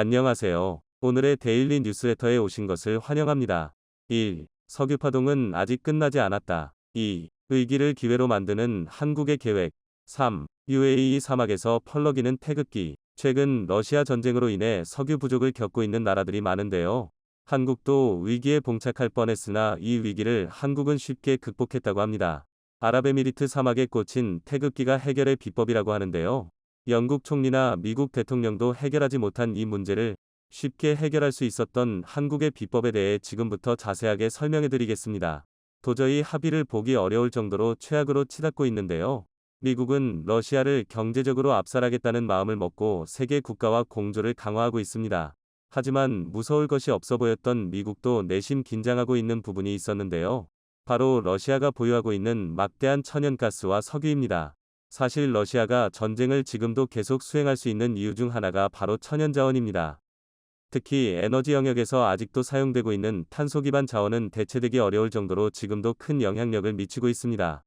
안녕하세요. 오늘의 데일리 뉴스레터에 오신 것을 환영합니다. 1. 석유 파동은 아직 끝나지 않았다. 2. 의기를 기회로 만드는 한국의 계획. 3. UAE 사막에서 펄럭이는 태극기. 최근 러시아 전쟁으로 인해 석유 부족을 겪고 있는 나라들이 많은데요. 한국도 위기에 봉착할 뻔했으나 이 위기를 한국은 쉽게 극복했다고 합니다. 아랍에미리트 사막에 꽂힌 태극기가 해결의 비법이라고 하는데요. 영국 총리나 미국 대통령도 해결하지 못한 이 문제를 쉽게 해결할 수 있었던 한국의 비법에 대해 지금부터 자세하게 설명해 드리겠습니다. 도저히 합의를 보기 어려울 정도로 최악으로 치닫고 있는데요. 미국은 러시아를 경제적으로 압살하겠다는 마음을 먹고 세계 국가와 공조를 강화하고 있습니다. 하지만 무서울 것이 없어 보였던 미국도 내심 긴장하고 있는 부분이 있었는데요. 바로 러시아가 보유하고 있는 막대한 천연가스와 석유입니다. 사실 러시아가 전쟁을 지금도 계속 수행할 수 있는 이유 중 하나가 바로 천연자원입니다. 특히 에너지 영역에서 아직도 사용되고 있는 탄소 기반 자원은 대체되기 어려울 정도로 지금도 큰 영향력을 미치고 있습니다.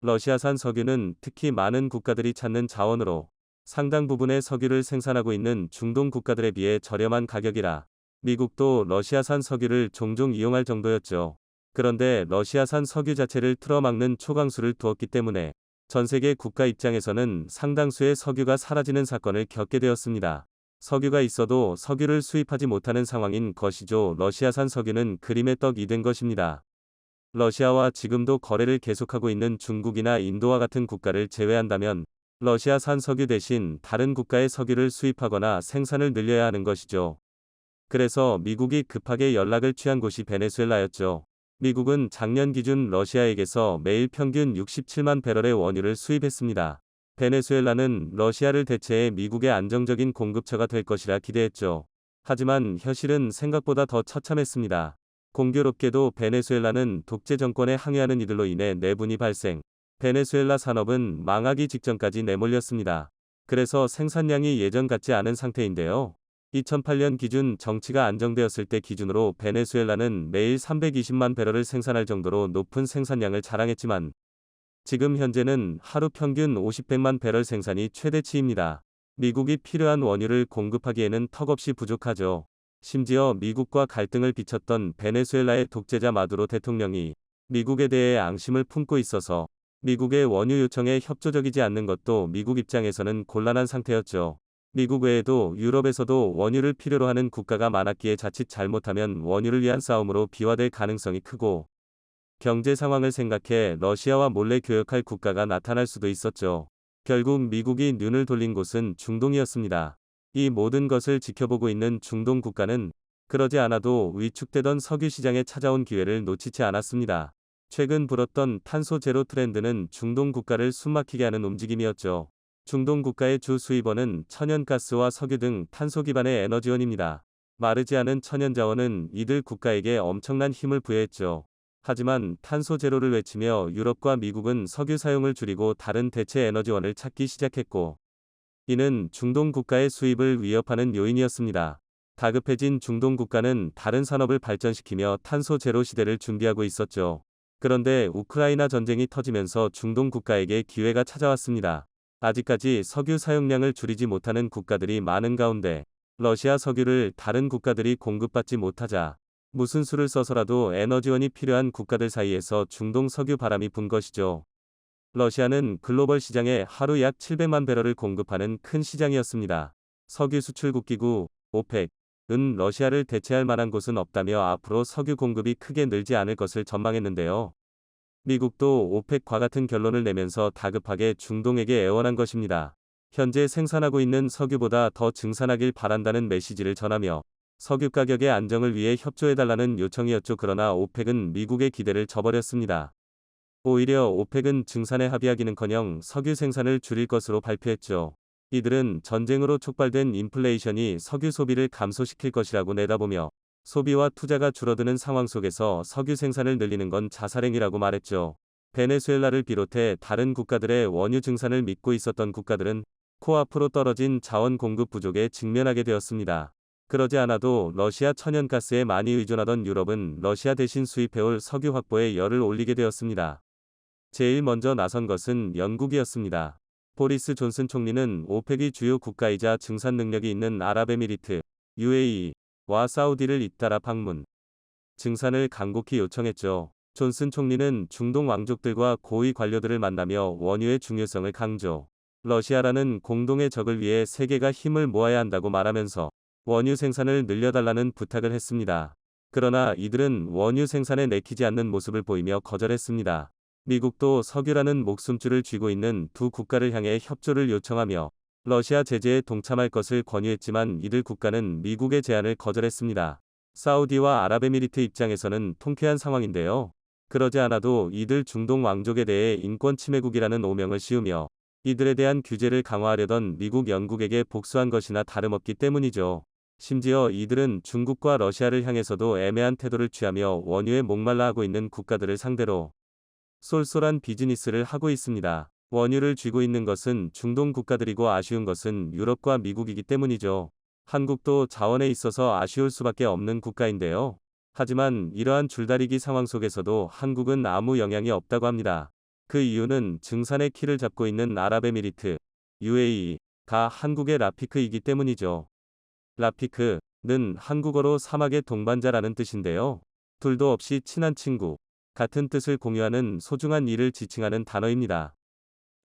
러시아산 석유는 특히 많은 국가들이 찾는 자원으로 상당 부분의 석유를 생산하고 있는 중동 국가들에 비해 저렴한 가격이라 미국도 러시아산 석유를 종종 이용할 정도였죠. 그런데 러시아산 석유 자체를 틀어막는 초강수를 두었기 때문에 전 세계 국가 입장에서는 상당수의 석유가 사라지는 사건을 겪게 되었습니다. 석유가 있어도 석유를 수입하지 못하는 상황인 것이죠. 러시아산 석유는 그림의 떡이 된 것입니다. 러시아와 지금도 거래를 계속하고 있는 중국이나 인도와 같은 국가를 제외한다면 러시아산 석유 대신 다른 국가의 석유를 수입하거나 생산을 늘려야 하는 것이죠. 그래서 미국이 급하게 연락을 취한 곳이 베네수엘라였죠. 미국은 작년 기준 러시아에게서 매일 평균 67만 배럴의 원유를 수입했습니다. 베네수엘라는 러시아를 대체해 미국의 안정적인 공급처가 될 것이라 기대했죠. 하지만 현실은 생각보다 더 처참했습니다. 공교롭게도 베네수엘라는 독재 정권에 항의하는 이들로 인해 내분이 발생. 베네수엘라 산업은 망하기 직전까지 내몰렸습니다. 그래서 생산량이 예전 같지 않은 상태인데요. 2008년 기준 정치가 안정되었을 때 기준으로 베네수엘라는 매일 320만 배럴을 생산할 정도로 높은 생산량을 자랑했지만 지금 현재는 하루 평균 50백만 배럴 생산이 최대치입니다. 미국이 필요한 원유를 공급하기에는 턱없이 부족하죠. 심지어 미국과 갈등을 빚혔던 베네수엘라의 독재자 마두로 대통령이 미국에 대해 앙심을 품고 있어서 미국의 원유 요청에 협조적이지 않는 것도 미국 입장에서는 곤란한 상태였죠. 미국 외에도 유럽에서도 원유를 필요로 하는 국가가 많았기에 자칫 잘못하면 원유를 위한 싸움으로 비화될 가능성이 크고 경제 상황을 생각해 러시아와 몰래 교역할 국가가 나타날 수도 있었죠. 결국 미국이 눈을 돌린 곳은 중동이었습니다. 이 모든 것을 지켜보고 있는 중동 국가는 그러지 않아도 위축되던 석유 시장에 찾아온 기회를 놓치지 않았습니다. 최근 불었던 탄소 제로 트렌드는 중동 국가를 숨막히게 하는 움직임이었죠. 중동 국가의 주 수입원은 천연가스와 석유 등 탄소 기반의 에너지원입니다. 마르지 않은 천연자원은 이들 국가에게 엄청난 힘을 부여했죠. 하지만 탄소 제로를 외치며 유럽과 미국은 석유 사용을 줄이고 다른 대체 에너지원을 찾기 시작했고, 이는 중동 국가의 수입을 위협하는 요인이었습니다. 다급해진 중동 국가는 다른 산업을 발전시키며 탄소 제로 시대를 준비하고 있었죠. 그런데 우크라이나 전쟁이 터지면서 중동 국가에게 기회가 찾아왔습니다. 아직까지 석유 사용량을 줄이지 못하는 국가들이 많은 가운데 러시아 석유를 다른 국가들이 공급받지 못하자 무슨 수를 써서라도 에너지원이 필요한 국가들 사이에서 중동 석유 바람이 분 것이죠. 러시아는 글로벌 시장에 하루 약 700만 배럴을 공급하는 큰 시장이었습니다. 석유 수출국 기구 오펙 은 러시아를 대체할 만한 곳은 없다며 앞으로 석유 공급이 크게 늘지 않을 것을 전망했는데요. 미국도 오펙과 같은 결론을 내면서 다급하게 중동에게 애원한 것입니다. 현재 생산하고 있는 석유보다 더 증산하길 바란다는 메시지를 전하며 석유 가격의 안정을 위해 협조해달라는 요청이었죠. 그러나 오펙은 미국의 기대를 저버렸습니다. 오히려 오펙은 증산에 합의하기는커녕 석유 생산을 줄일 것으로 발표했죠. 이들은 전쟁으로 촉발된 인플레이션이 석유 소비를 감소시킬 것이라고 내다보며 소비와 투자가 줄어드는 상황 속에서 석유 생산을 늘리는 건 자살행위라고 말했죠. 베네수엘라를 비롯해 다른 국가들의 원유 증산을 믿고 있었던 국가들은 코앞으로 떨어진 자원 공급 부족에 직면하게 되었습니다. 그러지 않아도 러시아 천연가스에 많이 의존하던 유럽은 러시아 대신 수입해올 석유 확보에 열을 올리게 되었습니다. 제일 먼저 나선 것은 영국이었습니다. 보리스 존슨 총리는 오펙이 주요 국가이자 증산 능력이 있는 아랍에미리트, UAE 와 사우디를 잇따라 방문. 증산을 간곡히 요청했죠. 존슨 총리는 중동 왕족들과 고위 관료들을 만나며 원유의 중요성을 강조. 러시아라는 공동의 적을 위해 세계가 힘을 모아야 한다고 말하면서 원유 생산을 늘려달라는 부탁을 했습니다. 그러나 이들은 원유 생산에 내키지 않는 모습을 보이며 거절했습니다. 미국도 석유라는 목숨줄을 쥐고 있는 두 국가를 향해 협조를 요청하며 러시아 제재에 동참할 것을 권유했지만 이들 국가는 미국의 제안을 거절했습니다. 사우디와 아랍에미리트 입장에서는 통쾌한 상황인데요. 그러지 않아도 이들 중동 왕족에 대해 인권 침해국이라는 오명을 씌우며 이들에 대한 규제를 강화하려던 미국 영국에게 복수한 것이나 다름없기 때문이죠. 심지어 이들은 중국과 러시아를 향해서도 애매한 태도를 취하며 원유에 목말라 하고 있는 국가들을 상대로 쏠쏠한 비즈니스를 하고 있습니다. 원유를 쥐고 있는 것은 중동 국가들이고 아쉬운 것은 유럽과 미국이기 때문이죠. 한국도 자원에 있어서 아쉬울 수밖에 없는 국가인데요. 하지만 이러한 줄다리기 상황 속에서도 한국은 아무 영향이 없다고 합니다. 그 이유는 증산의 키를 잡고 있는 아랍에미리트, UAE가 한국의 라피크이기 때문이죠. 라피크는 한국어로 사막의 동반자라는 뜻인데요. 둘도 없이 친한 친구, 같은 뜻을 공유하는 소중한 일을 지칭하는 단어입니다.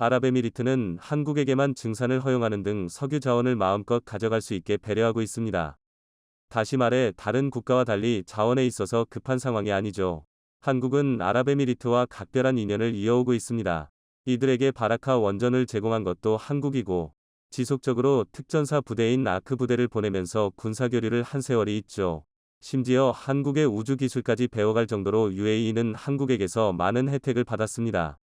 아랍에미리트는 한국에게만 증산을 허용하는 등 석유 자원을 마음껏 가져갈 수 있게 배려하고 있습니다. 다시 말해 다른 국가와 달리 자원에 있어서 급한 상황이 아니죠. 한국은 아랍에미리트와 각별한 인연을 이어오고 있습니다. 이들에게 바라카 원전을 제공한 것도 한국이고 지속적으로 특전사 부대인 아크 부대를 보내면서 군사교류를 한 세월이 있죠. 심지어 한국의 우주기술까지 배워갈 정도로 UAE는 한국에게서 많은 혜택을 받았습니다.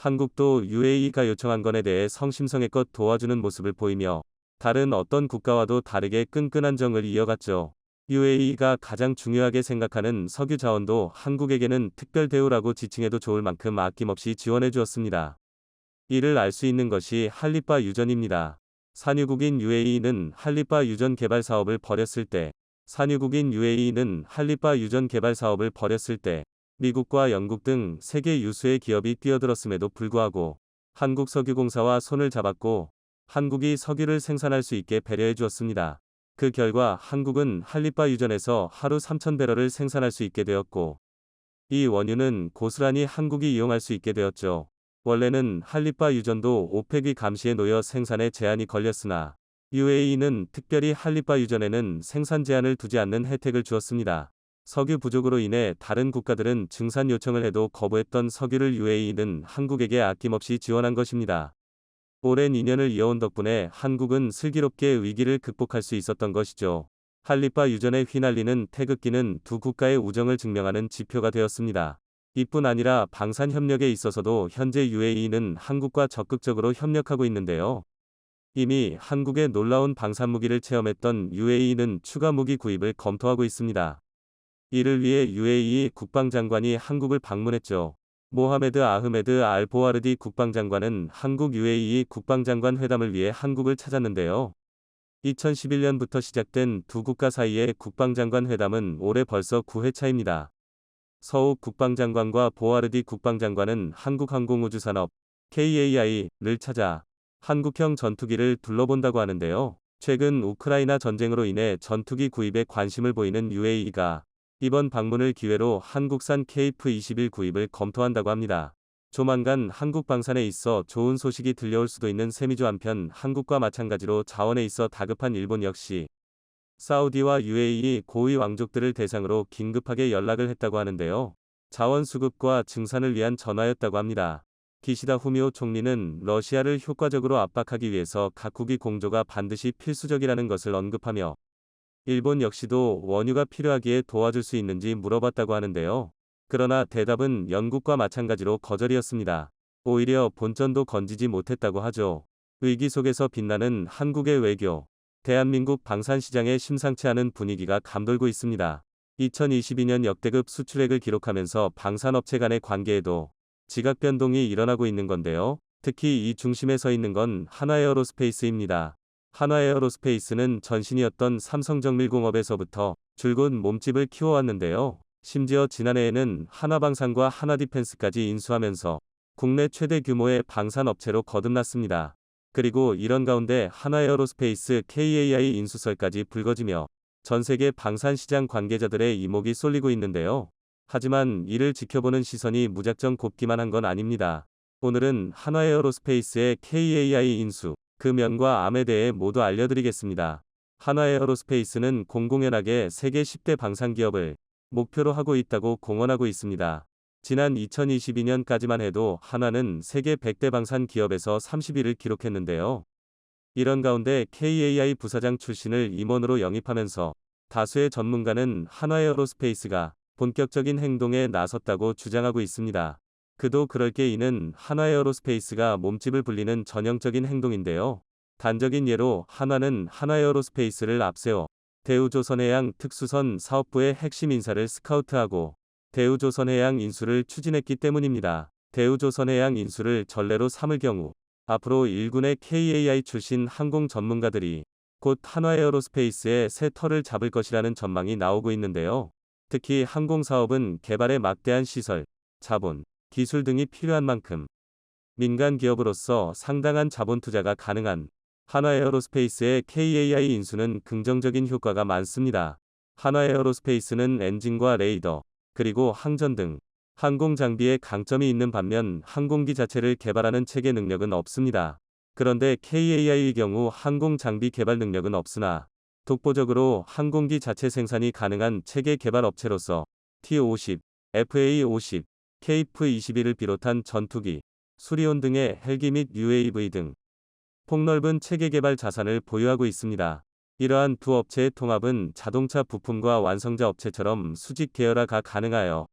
한국도 UAE가 요청한 건에 대해 성심성의껏 도와주는 모습을 보이며 다른 어떤 국가와도 다르게 끈끈한 정을 이어갔죠. UAE가 가장 중요하게 생각하는 석유 자원도 한국에게는 특별 대우라고 지칭해도 좋을 만큼 아낌없이 지원해 주었습니다. 이를 알 수 있는 것이 할리바 유전입니다. 산유국인 UAE는 할리바 유전 개발 사업을 벌였을 때 산유국인 UAE는 할리바 유전 개발 사업을 벌였을 때 미국과 영국 등 세계 유수의 기업이 뛰어들었음에도 불구하고 한국석유공사와 손을 잡았고 한국이 석유를 생산할 수 있게 배려해 주었습니다. 그 결과 한국은 할리바 유전에서 하루 3,000배럴을 생산할 수 있게 되었고 이 원유는 고스란히 한국이 이용할 수 있게 되었죠. 원래는 할리바 유전도 오펙이 감시에 놓여 생산에 제한이 걸렸으나 UAE는 특별히 할리바 유전에는 생산 제한을 두지 않는 혜택을 주었습니다. 석유 부족으로 인해 다른 국가들은 증산 요청을 해도 거부했던 석유를 UAE는 한국에게 아낌없이 지원한 것입니다. 오랜 인연을 이어온 덕분에 한국은 슬기롭게 위기를 극복할 수 있었던 것이죠. 할리바 유전에 휘날리는 태극기는 두 국가의 우정을 증명하는 지표가 되었습니다. 이뿐 아니라 방산 협력에 있어서도 현재 UAE는 한국과 적극적으로 협력하고 있는데요. 이미 한국의 놀라운 방산 무기를 체험했던 UAE는 추가 무기 구입을 검토하고 있습니다. 이를 위해 UAE 국방장관이 한국을 방문했죠. 모하메드 아흐메드 알 보아르디 국방장관은 한국 UAE 국방장관 회담을 위해 한국을 찾았는데요. 2011년부터 시작된 두 국가 사이의 국방장관 회담은 올해 벌써 9회차입니다. 서욱 국방장관과 보아르디 국방장관은 한국항공우주산업 KAI를 찾아 한국형 전투기를 둘러본다고 하는데요. 최근 우크라이나 전쟁으로 인해 전투기 구입에 관심을 보이는 UAE가 이번 방문을 기회로 한국산 KF-21 구입을 검토한다고 합니다. 조만간 한국 방산에 있어 좋은 소식이 들려올 수도 있는 셈이죠 한편 한국과 마찬가지로 자원에 있어 다급한 일본 역시 사우디와 UAE 고위 왕족들을 대상으로 긴급하게 연락을 했다고 하는데요. 자원 수급과 증산을 위한 전화였다고 합니다. 기시다 후미오 총리는 러시아를 효과적으로 압박하기 위해서 각국이 공조가 반드시 필수적이라는 것을 언급하며 일본 역시도 원유가 필요하기에 도와줄 수 있는지 물어봤다고 하는데요. 그러나 대답은 영국과 마찬가지로 거절이었습니다. 오히려 본전도 건지지 못했다고 하죠. 위기 속에서 빛나는 한국의 외교. 대한민국 방산시장에 심상치 않은 분위기가 감돌고 있습니다. 2022년 역대급 수출액을 기록하면서 방산업체 간의 관계에도 지각 변동이 일어나고 있는 건데요. 특히 이 중심에 서 있는 건 하나에어로스페이스입니다. 한화 에어로스페이스는 전신이었던 삼성정밀공업에서부터 줄곧 몸집을 키워왔는데요. 심지어 지난해에는 하나방산과 하나디펜스까지 인수하면서 국내 최대 규모의 방산업체로 거듭났습니다. 그리고 이런 가운데 하나에어로스페이스 KAI 인수설까지 불거지며 전 세계 방산 시장 관계자들의 이목이 쏠리고 있는데요. 하지만 이를 지켜보는 시선이 무작정 곱기만 한 건 아닙니다. 오늘은 한화에어로스페이스의 KAI 인수, 그 면과 암에 대해 모두 알려드리겠습니다. 한화 에어로스페이스는 공공연하게 세계 10대 방산 기업을 목표로 하고 있다고 공언하고 있습니다. 지난 2022년까지만 해도 한화는 세계 100대 방산 기업에서 30위를 기록했는데요. 이런 가운데 KAI 부사장 출신을 임원으로 영입하면서 다수의 전문가는 한화 에어로스페이스가 본격적인 행동에 나섰다고 주장하고 있습니다. 그도 그럴 게 이는 한화 에어로스페이스가 몸집을 불리는 전형적인 행동인데요. 단적인 예로 한화는 한화 에어로스페이스를 앞세워 대우조선해양 특수선 사업부의 핵심 인사를 스카우트하고 대우조선해양 인수를 추진했기 때문입니다. 대우조선해양 인수를 전례로 삼을 경우 앞으로 일군의 KAI 출신 항공 전문가들이 곧 한화 에어로스페이스의 새 털을 잡을 것이라는 전망이 나오고 있는데요. 특히 항공사업은 개발에 막대한 시설, 자본, 기술 등이 필요한 만큼 민간 기업으로서 상당한 자본 투자가 가능한 한화 에어로스페이스의 KAI 인수는 긍정적인 효과가 많습니다. 한화 에어로스페이스는 엔진과 레이더, 그리고 항전 등 항공 장비에 강점이 있는 반면 항공기 자체를 개발하는 체계 능력은 없습니다. 그런데 KAI의 경우 항공 장비 개발 능력은 없으나 독보적으로 항공기 자체 생산이 가능한 체계 개발 업체로서 T-50, FA-50, KF-21을 비롯한 전투기, 수리온 등의 헬기 및 UAV 등 폭넓은 체계 개발 자산을 보유하고 있습니다. 이러한 두 업체의 통합은 자동차 부품과 완성자 업체처럼 수직 계열화가 가능하여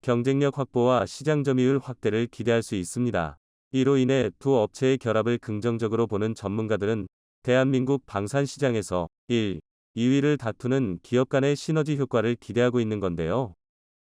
경쟁력 확보와 시장 점유율 확대를 기대할 수 있습니다. 이로 인해 두 업체의 결합을 긍정적으로 보는 전문가들은 대한민국 방산 시장에서 1, 2위를 다투는 기업 간의 시너지 효과를 기대하고 있는 건데요.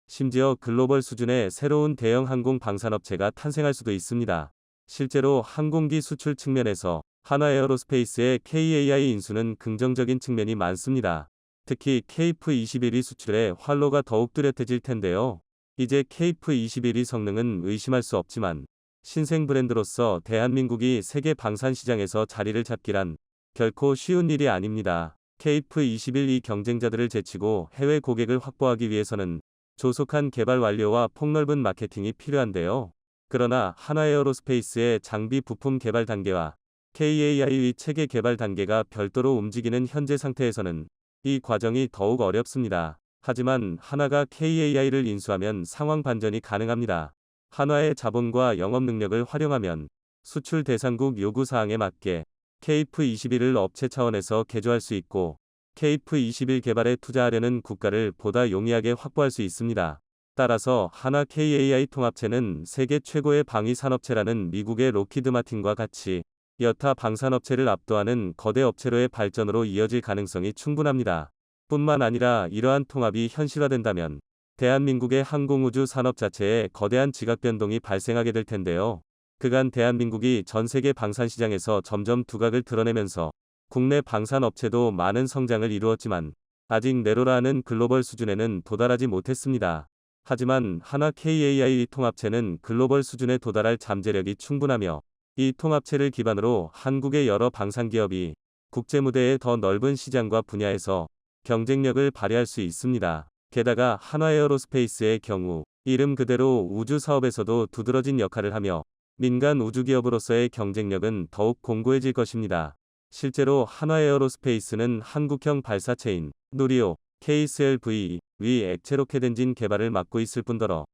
심지어 글로벌 수준의 새로운 대형 항공 방산업체가 탄생할 수도 있습니다. 실제로 항공기 수출 측면에서 하나에어로스페이스의 KAI 인수는 긍정적인 측면이 많습니다. 특히 KF-21이 수출에 활로가 더욱 뚜렷해질 텐데요. 이제 KF-21이 성능은 의심할 수 없지만 신생 브랜드로서 대한민국이 세계 방산 시장에서 자리를 잡기란 결코 쉬운 일이 아닙니다. KF-21이 경쟁자들을 제치고 해외 고객을 확보하기 위해서는 조속한 개발 완료와 폭넓은 마케팅이 필요한데요. 그러나 하나 에어로스페이스의 장비 부품 개발 단계와 KAI의 체계 개발 단계가 별도로 움직이는 현재 상태에서는 이 과정이 더욱 어렵습니다. 하지만 하나가 KAI를 인수하면 상황 반전이 가능합니다. 한화의 자본과 영업 능력을 활용하면 수출 대상국 요구 사항에 맞게 KF21을 업체 차원에서 개조할 수 있고 KF21 개발에 투자하려는 국가를 보다 용이하게 확보할 수 있습니다. 따라서 하나 KAI 통합체는 세계 최고의 방위 산업체라는 미국의 로키드 마틴과 같이 여타 방산업체를 압도하는 거대 업체로의 발전으로 이어질 가능성이 충분합니다. 뿐만 아니라 이러한 통합이 현실화된다면 대한민국의 항공우주 산업 자체에 거대한 지각 변동이 발생하게 될 텐데요. 그간 대한민국이 전 세계 방산 시장에서 점점 두각을 드러내면서 국내 방산 업체도 많은 성장을 이루었지만 아직 네로라는 글로벌 수준에는 도달하지 못했습니다. 하지만 하나 KAI 통합체는 글로벌 수준에 도달할 잠재력이 충분하며 이 통합체를 기반으로 한국의 여러 방산기업이 국제 무대의 더 넓은 시장과 분야에서 경쟁력을 발휘할 수 있습니다. 게다가 한화에어로스페이스의 경우 이름 그대로 우주 사업에서도 두드러진 역할을 하며 민간 우주기업으로서의 경쟁력은 더욱 공고해질 것입니다. 실제로 한화에어로스페이스는 한국형 발사체인 누리호 KSLV 위 액체 로켓 엔진 개발을 맡고 있을 뿐더러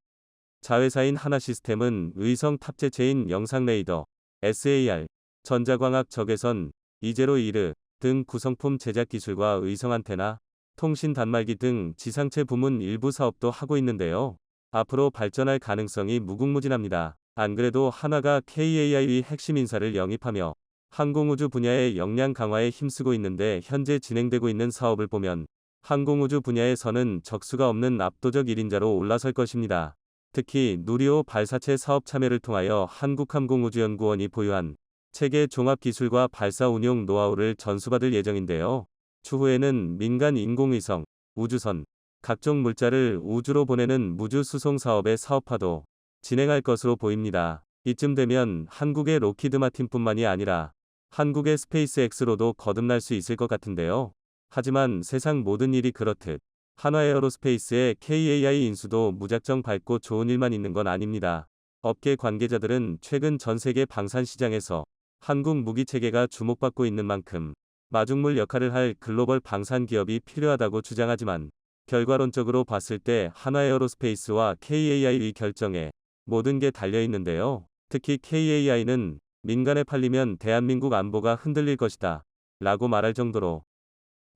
자회사인 하나시스템은 의성 탑재체인 영상 레이더 SAR, 전자광학 적외선, 이제로 이르 등 구성품 제작 기술과 의성 안테나, 통신 단말기 등 지상체 부문 일부 사업도 하고 있는데요. 앞으로 발전할 가능성이 무궁무진합니다. 안 그래도 하나가 KAI의 핵심 인사를 영입하며 항공우주 분야의 역량 강화에 힘쓰고 있는데 현재 진행되고 있는 사업을 보면 항공우주 분야에서는 적수가 없는 압도적 1인자로 올라설 것입니다. 특히 누리호 발사체 사업 참여를 통하여 한국항공우주연구원이 보유한 체계 종합 기술과 발사 운용 노하우를 전수받을 예정인데요. 추후에는 민간 인공위성, 우주선, 각종 물자를 우주로 보내는 무주 수송 사업의 사업화도 진행할 것으로 보입니다. 이쯤 되면 한국의 로키드 마틴뿐만이 아니라 한국의 스페이스X로도 거듭날 수 있을 것 같은데요. 하지만 세상 모든 일이 그렇듯 한화 에어로스페이스의 KAI 인수도 무작정 밝고 좋은 일만 있는 건 아닙니다. 업계 관계자들은 최근 전 세계 방산 시장에서 한국 무기 체계가 주목받고 있는 만큼 마중물 역할을 할 글로벌 방산 기업이 필요하다고 주장하지만 결과론적으로 봤을 때 한화 에어로스페이스와 KAI의 결정에 모든 게 달려 있는데요. 특히 KAI는 민간에 팔리면 대한민국 안보가 흔들릴 것이다. 라고 말할 정도로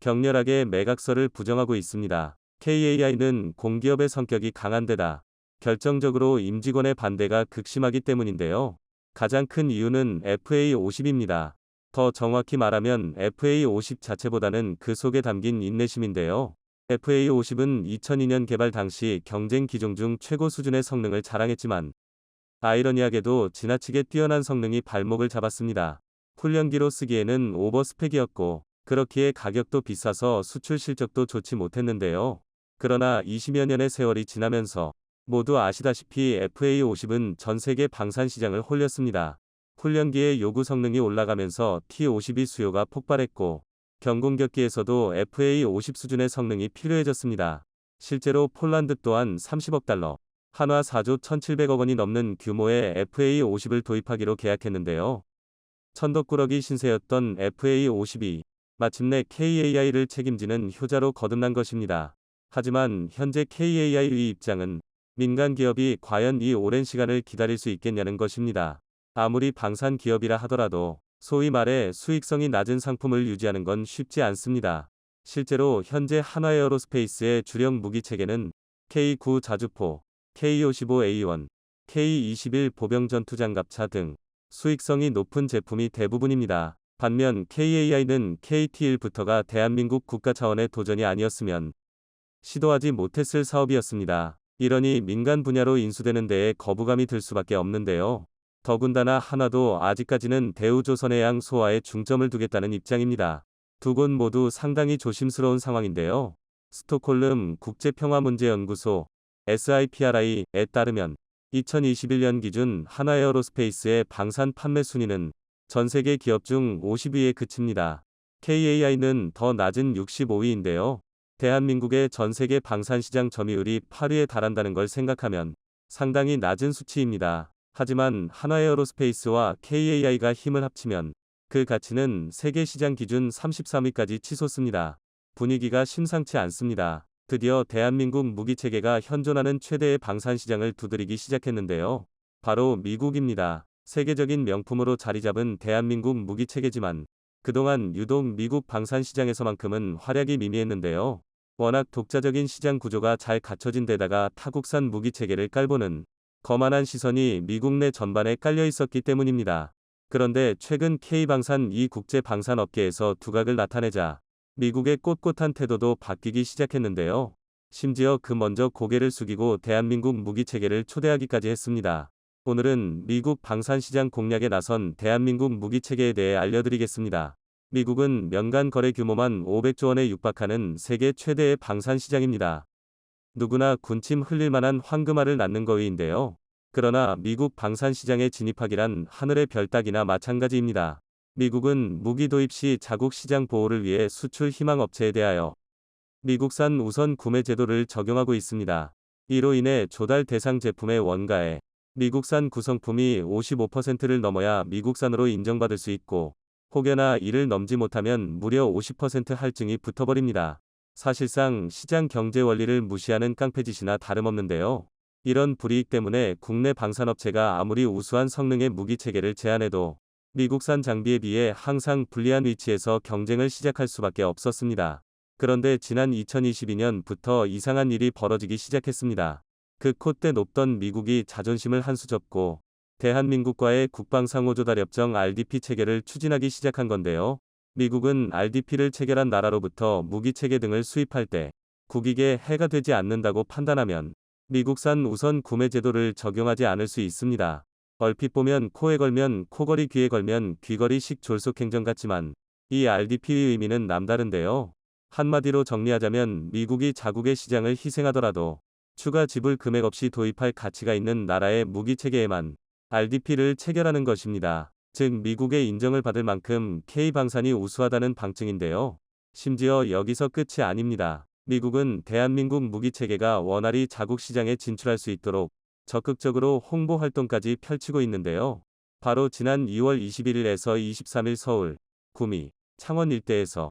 격렬하게 매각설을 부정하고 있습니다. KAI는 공기업의 성격이 강한 데다 결정적으로 임직원의 반대가 극심하기 때문인데요. 가장 큰 이유는 FA50입니다. 더 정확히 말하면 FA50 자체보다는 그 속에 담긴 인내심인데요. FA50은 2002년 개발 당시 경쟁 기종 중 최고 수준의 성능을 자랑했지만 아이러니하게도 지나치게 뛰어난 성능이 발목을 잡았습니다. 훈련기로 쓰기에는 오버스펙이었고 그렇기에 가격도 비싸서 수출 실적도 좋지 못했는데요. 그러나 20여 년의 세월이 지나면서 모두 아시다시피 FA50은 전 세계 방산 시장을 홀렸습니다. 훈련기의 요구 성능이 올라가면서 T50이 수요가 폭발했고 경공격기에서도 FA50 수준의 성능이 필요해졌습니다. 실제로 폴란드 또한 30억 달러, 한화 4조 1,700억 원이 넘는 규모의 FA50을 도입하기로 계약했는데요. 천덕꾸러기 신세였던 FA52 마침내 KAI를 책임지는 효자로 거듭난 것입니다. 하지만 현재 KAI의 입장은 민간 기업이 과연 이 오랜 시간을 기다릴 수 있겠냐는 것입니다. 아무리 방산 기업이라 하더라도 소위 말해 수익성이 낮은 상품을 유지하는 건 쉽지 않습니다. 실제로 현재 한화에어로스페이스의 주력 무기 체계는 K9 자주포, K55A1, K21 보병 전투장갑차 등 수익성이 높은 제품이 대부분입니다. 반면 KAI는 KT1부터가 대한민국 국가 차원의 도전이 아니었으면 시도하지 못했을 사업이었습니다. 이러니 민간 분야로 인수되는 데에 거부감이 들 수밖에 없는데요. 더군다나 하나도 아직까지는 대우조선의 양 소화에 중점을 두겠다는 입장입니다. 두 곳 모두 상당히 조심스러운 상황인데요. 스톡홀름 국제평화문제연구소 SIPRI에 따르면 2021년 기준 하나에어로스페이스의 방산 판매 순위는 전 세계 기업 중 50위에 그칩니다. KAI는 더 낮은 65위인데요. 대한민국의 전 세계 방산 시장 점유율이 8위에 달한다는 걸 생각하면 상당히 낮은 수치입니다. 하지만 하나에어로스페이스와 KAI가 힘을 합치면 그 가치는 세계 시장 기준 33위까지 치솟습니다. 분위기가 심상치 않습니다. 드디어 대한민국 무기 체계가 현존하는 최대의 방산 시장을 두드리기 시작했는데요. 바로 미국입니다. 세계적인 명품으로 자리 잡은 대한민국 무기 체계지만 그동안 유독 미국 방산 시장에서만큼은 활약이 미미했는데요. 워낙 독자적인 시장 구조가 잘 갖춰진 데다가 타국산 무기 체계를 깔보는 거만한 시선이 미국 내 전반에 깔려 있었기 때문입니다. 그런데 최근 K방산 이 국제 방산 업계에서 두각을 나타내자 미국의 꼿꼿한 태도도 바뀌기 시작했는데요. 심지어 그 먼저 고개를 숙이고 대한민국 무기 체계를 초대하기까지 했습니다. 오늘은 미국 방산시장 공략에 나선 대한민국 무기 체계에 대해 알려드리겠습니다. 미국은 연간 거래 규모만 500조 원에 육박하는 세계 최대의 방산시장입니다. 누구나 군침 흘릴 만한 황금알을 낳는 거위인데요. 그러나 미국 방산시장에 진입하기란 하늘의 별 따기나 마찬가지입니다. 미국은 무기 도입 시 자국 시장 보호를 위해 수출 희망 업체에 대하여 미국산 우선 구매 제도를 적용하고 있습니다. 이로 인해 조달 대상 제품의 원가에 미국산 구성품이 55%를 넘어야 미국산으로 인정받을 수 있고 혹여나 이를 넘지 못하면 무려 50% 할증이 붙어버립니다. 사실상 시장 경제 원리를 무시하는 깡패짓이나 다름없는데요. 이런 불이익 때문에 국내 방산업체가 아무리 우수한 성능의 무기 체계를 제안해도 미국산 장비에 비해 항상 불리한 위치에서 경쟁을 시작할 수밖에 없었습니다. 그런데 지난 2022년부터 이상한 일이 벌어지기 시작했습니다. 그 콧대 높던 미국이 자존심을 한 수 접고 대한민국과의 국방상호조달협정 RDP 체계를 추진하기 시작한 건데요. 미국은 RDP를 체결한 나라로부터 무기체계 등을 수입할 때 국익에 해가 되지 않는다고 판단하면 미국산 우선 구매 제도를 적용하지 않을 수 있습니다. 얼핏 보면 코에 걸면 코걸이 귀에 걸면 귀걸이식 졸속 행정 같지만 이 RDP의 의미는 남다른데요. 한마디로 정리하자면 미국이 자국의 시장을 희생하더라도 추가 지불 금액 없이 도입할 가치가 있는 나라의 무기 체계에만 RDP를 체결하는 것입니다. 즉 미국의 인정을 받을 만큼 K방산이 우수하다는 방증인데요. 심지어 여기서 끝이 아닙니다. 미국은 대한민국 무기 체계가 원활히 자국 시장에 진출할 수 있도록 적극적으로 홍보 활동까지 펼치고 있는데요. 바로 지난 2월 21일에서 23일 서울, 구미, 창원 일대에서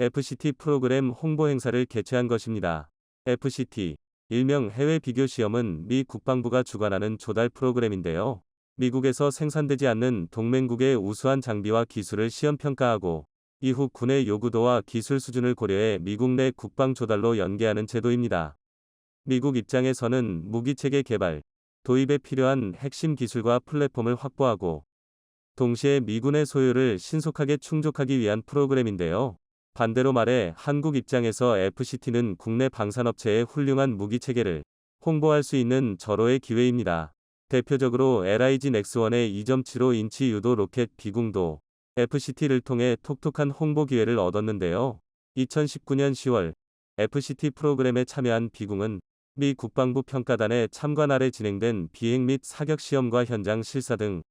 FCT 프로그램 홍보 행사를 개최한 것입니다. FCT, 일명 해외 비교 시험은 미 국방부가 주관하는 조달 프로그램인데요. 미국에서 생산되지 않는 동맹국의 우수한 장비와 기술을 시험 평가하고 이후 군의 요구도와 기술 수준을 고려해 미국 내 국방 조달로 연계하는 제도입니다. 미국 입장에서는 무기 체계 개발, 도입에 필요한 핵심 기술과 플랫폼을 확보하고 동시에 미군의 소유를 신속하게 충족하기 위한 프로그램인데요. 반대로 말해 한국 입장에서 FCT는 국내 방산업체의 훌륭한 무기 체계를 홍보할 수 있는 절호의 기회입니다. 대표적으로 LIG 넥스원의 2.75인치 유도 로켓 비궁도 FCT를 통해 톡톡한 홍보 기회를 얻었는데요. 2019년 10월 FCT 프로그램에 참여한 비궁은 미 국방부 평가단의 참관 아래 진행된 비행 및 사격 시험과 현장 실사 등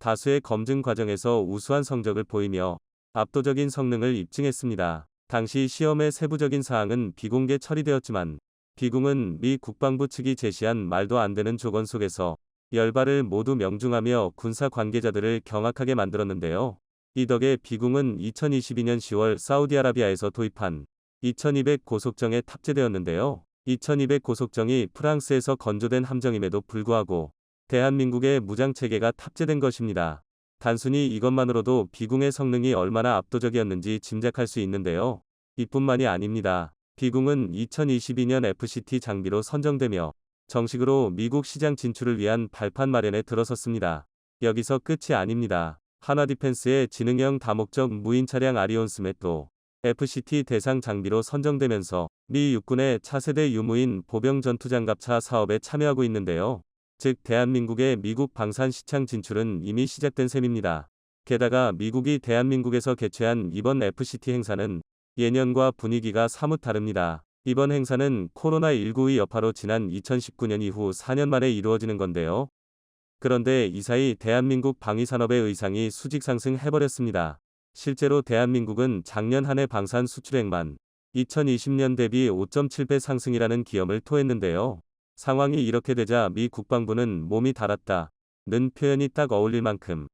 다수의 검증 과정에서 우수한 성적을 보이며 압도적인 성능을 입증했습니다. 당시 시험의 세부적인 사항은 비공개 처리되었지만 비궁은 미 국방부 측이 제시한 말도 안 되는 조건 속에서 열발을 모두 명중하며 군사 관계자들을 경악하게 만들었는데요. 이 덕에 비궁은 2022년 10월 사우디아라비아에서 도입한 2200 고속정에 탑재되었는데요. 2200 고속정이 프랑스에서 건조된 함정임에도 불구하고 대한민국의 무장체계가 탑재된 것입니다. 단순히 이것만으로도 비궁의 성능이 얼마나 압도적이었는지 짐작할 수 있는데요. 이뿐만이 아닙니다. 비궁은 2022년 FCT 장비로 선정되며 정식으로 미국 시장 진출을 위한 발판 마련에 들어섰습니다. 여기서 끝이 아닙니다. 하나 디펜스의 지능형 다목적 무인 차량 아리온 스맷도 FCT 대상 장비로 선정되면서 미 육군의 차세대 유무인 보병 전투장갑차 사업에 참여하고 있는데요. 즉 대한민국의 미국 방산 시장 진출은 이미 시작된 셈입니다. 게다가 미국이 대한민국에서 개최한 이번 FCT 행사는 예년과 분위기가 사뭇 다릅니다. 이번 행사는 코로나19의 여파로 지난 2019년 이후 4년 만에 이루어지는 건데요. 그런데 이 사이 대한민국 방위산업의 의상이 수직 상승해버렸습니다. 실제로 대한민국은 작년 한 해 방산 수출액만 2020년 대비 5.7배 상승이라는 기염을 토했는데요. 상황이 이렇게 되자 미 국방부는 몸이 달았다. 는 표현이 딱 어울릴 만큼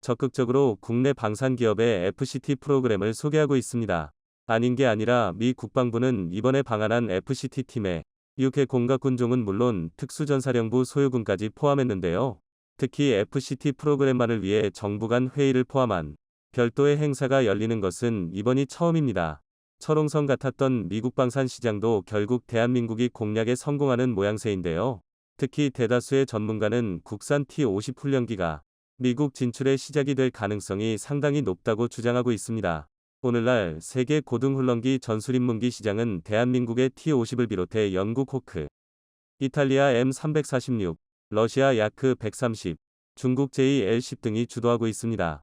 적극적으로 국내 방산 기업의 FCT 프로그램을 소개하고 있습니다. 아닌 게 아니라 미 국방부는 이번에 방한한 FCT 팀에 UK 공각 군종은 물론 특수전사령부 소유군까지 포함했는데요. 특히 FCT 프로그램만을 위해 정부 간 회의를 포함한 별도의 행사가 열리는 것은 이번이 처음입니다. 철옹성 같았던 미국 방산 시장도 결국 대한민국이 공략에 성공하는 모양새인데요. 특히 대다수의 전문가는 국산 T-50 훈련기가 미국 진출의 시작이 될 가능성이 상당히 높다고 주장하고 있습니다. 오늘날 세계 고등훈련기 전술입문기 시장은 대한민국의 T-50을 비롯해 영국 호크, 이탈리아 M346, 러시아 야크 130, 중국 제2L10 등이 주도하고 있습니다.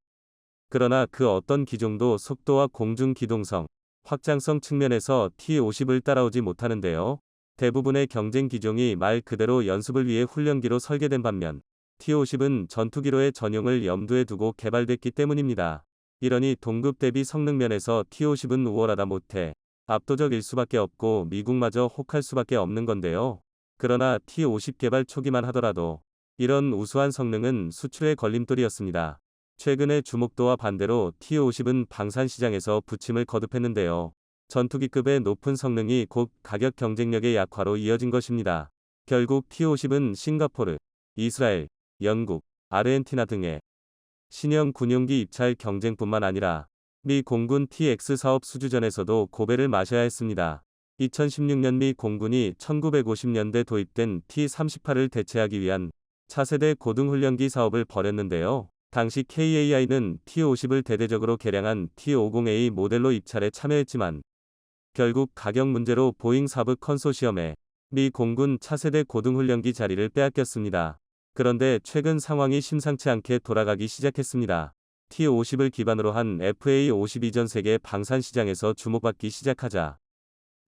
그러나 그 어떤 기종도 속도와 공중 기동성, 확장성 측면에서 T-50을 따라오지 못하는데요. 대부분의 경쟁 기종이 말 그대로 연습을 위해 훈련기로 설계된 반면 T-50은 전투기로의 전용을 염두에 두고 개발됐기 때문입니다. 이러니 동급 대비 성능 면에서 T-50은 우월하다 못해 압도적일 수밖에 없고 미국마저 혹할 수밖에 없는 건데요. 그러나 T-50 개발 초기만 하더라도 이런 우수한 성능은 수출의 걸림돌이었습니다. 최근의 주목도와 반대로 T-50은 방산 시장에서 부침을 거듭했는데요. 전투기급의 높은 성능이 곧 가격 경쟁력의 약화로 이어진 것입니다. 결국 T-50은 싱가포르, 이스라엘, 영국, 아르헨티나 등의 신형 군용기 입찰 경쟁뿐만 아니라 미 공군 TX 사업 수주전에서도 고배를 마셔야 했습니다. 2016년 미 공군이 1950년대 도입된 T-38을 대체하기 위한 차세대 고등훈련기 사업을 벌였는데요. 당시 KAI는 T-50을 대대적으로 개량한 T-50A 모델로 입찰에 참여했지만 결국 가격 문제로 보잉 사브 컨소시엄에 미 공군 차세대 고등훈련기 자리를 빼앗겼습니다. 그런데 최근 상황이 심상치 않게 돌아가기 시작했습니다. T-50을 기반으로 한 FA-52 전 세계 방산 시장에서 주목받기 시작하자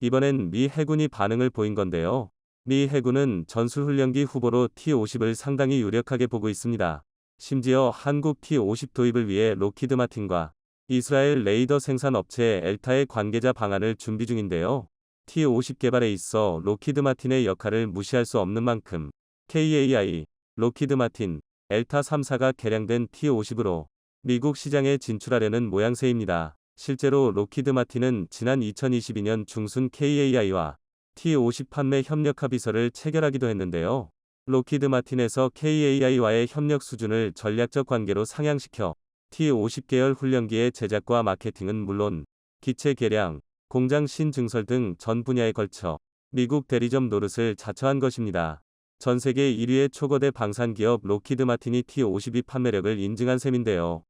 이번엔 미 해군이 반응을 보인 건데요. 미 해군은 전술훈련기 후보로 T-50을 상당히 유력하게 보고 있습니다. 심지어 한국 T-50 도입을 위해 로키드 마틴과 이스라엘 레이더 생산 업체 엘타의 관계자 방안을 준비 중인데요. T-50 개발에 있어 로키드 마틴의 역할을 무시할 수 없는 만큼 KAI, 로키드 마틴, 엘타 3사가 개량된 T-50으로 미국 시장에 진출하려는 모양새입니다. 실제로 로키드 마틴은 지난 2022년 중순 KAI와 T-50 판매 협력 합의서를 체결하기도 했는데요. 로키드 마틴에서 KAI와의 협력 수준을 전략적 관계로 상향시켜 T-50 계열 훈련기의 제작과 마케팅은 물론 기체 개량, 공장 신증설 등 전 분야에 걸쳐 미국 대리점 노릇을 자처한 것입니다. 전 세계 1위의 초거대 방산 기업 로키드 마틴이 T-52 판매력을 인증한 셈인데요.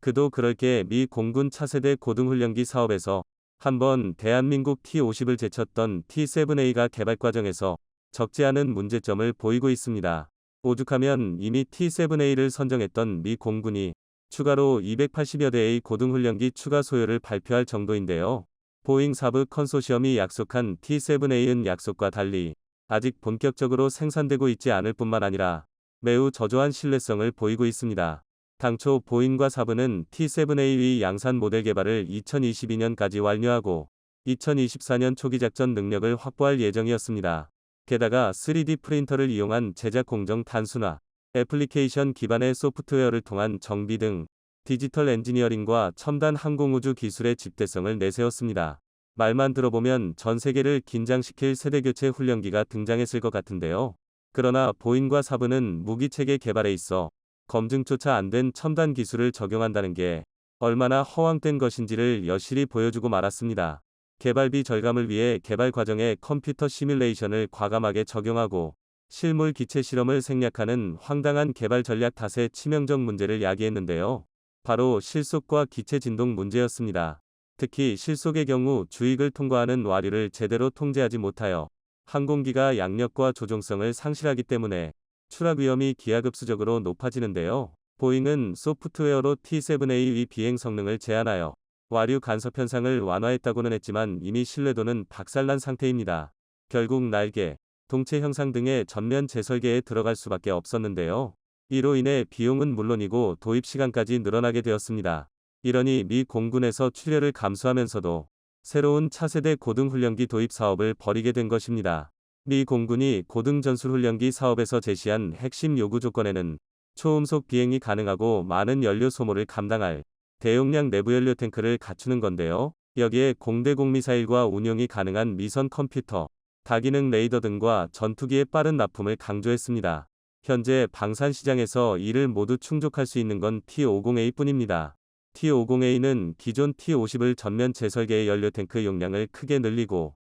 그도 그럴 게 미 공군 차세대 고등훈련기 사업에서 한번 대한민국 T-50을 제쳤던 T-7A가 개발 과정에서 적지 않은 문제점을 보이고 있습니다. 오죽하면 이미 T-7A를 선정했던 미 공군이 추가로 280여 대의 고등훈련기 추가 소요를 발표할 정도인데요. 보잉 사브 컨소시엄이 약속한 T-7A은 약속과 달리 아직 본격적으로 생산되고 있지 않을 뿐만 아니라 매우 저조한 신뢰성을 보이고 있습니다. 당초 보잉과 사브는 T-7A의 양산 모델 개발을 2022년까지 완료하고 2024년 초기 작전 능력을 확보할 예정이었습니다. 게다가 3D 프린터를 이용한 제작 공정 단순화, 애플리케이션 기반의 소프트웨어를 통한 정비 등 디지털 엔지니어링과 첨단 항공우주 기술의 집대성을 내세웠습니다. 말만 들어보면 전 세계를 긴장시킬 세대교체 훈련기가 등장했을 것 같은데요. 그러나 보잉과 사브는 무기체계 개발에 있어 검증조차 안 된 첨단 기술을 적용한다는 게 얼마나 허황된 것인지를 여실히 보여주고 말았습니다. 개발비 절감을 위해 개발 과정에 컴퓨터 시뮬레이션을 과감하게 적용하고 실물 기체 실험을 생략하는 황당한 개발 전략 탓에 치명적 문제를 야기했는데요. 바로 실속과 기체 진동 문제였습니다. 특히 실속의 경우 주익을 통과하는 와류를 제대로 통제하지 못하여 항공기가 양력과 조종성을 상실하기 때문에 추락 위험이 기하급수적으로 높아지는데요. 보잉은 소프트웨어로 T7A 비행 성능을 제한하여 와류 간섭 현상을 완화했다고는 했지만 이미 신뢰도는 박살난 상태입니다. 결국 날개, 동체 형상 등의 전면 재설계에 들어갈 수밖에 없었는데요. 이로 인해 비용은 물론이고 도입 시간까지 늘어나게 되었습니다. 이러니 미 공군에서 출혈을 감수하면서도 새로운 차세대 고등훈련기 도입 사업을 벌이게 된 것입니다. 미 공군이 고등전술훈련기 사업에서 제시한 핵심 요구 조건에는 초음속 비행이 가능하고 많은 연료 소모를 감당할 대용량 내부 연료 탱크를 갖추는 건데요. 여기에 공대공 미사일과 운용이 가능한 미선 컴퓨터, 다기능 레이더 등과 전투기의 빠른 납품을 강조했습니다. 현재 방산 시장에서 이를 모두 충족할 수 있는 건 T50A 뿐입니다. T50A는 기존 T50을 전면 재설계의 연료 탱크 용량을 크게 늘리고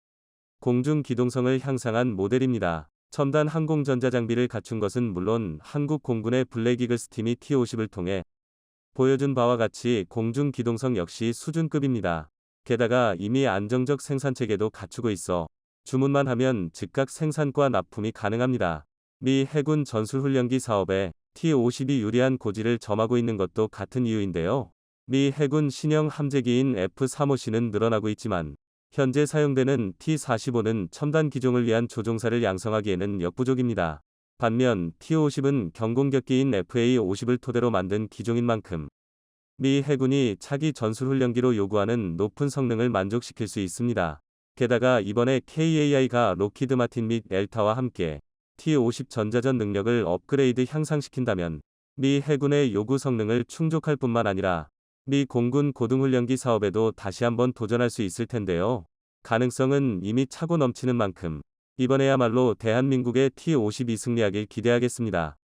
공중 기동성을 향상한 모델입니다. 첨단 항공전자 장비를 갖춘 것은 물론 한국 공군의 블랙이글스 팀이 T50을 통해 보여준 바와 같이 공중 기동성 역시 수준급입니다. 게다가 이미 안정적 생산 체계도 갖추고 있어 주문만 하면 즉각 생산과 납품이 가능합니다. 미 해군 전술훈련기 사업에 T-50이 유리한 고지를 점하고 있는 것도 같은 이유인데요. 미 해군 신형 함재기인 F-35C는 늘어나고 있지만 현재 사용되는 T-45는 첨단 기종을 위한 조종사를 양성하기에는 역부족입니다. 반면 T-50은 경공격기인 FA-50을 토대로 만든 기종인 만큼 미 해군이 차기 전술훈련기로 요구하는 높은 성능을 만족시킬 수 있습니다. 게다가 이번에 KAI가 로키드 마틴 및 엘타와 함께 T-50 전자전 능력을 업그레이드 향상시킨다면 미 해군의 요구 성능을 충족할 뿐만 아니라 미 공군 고등훈련기 사업에도 다시 한번 도전할 수 있을 텐데요. 가능성은 이미 차고 넘치는 만큼 이번에야말로 대한민국의 T-52 승리하길 기대하겠습니다.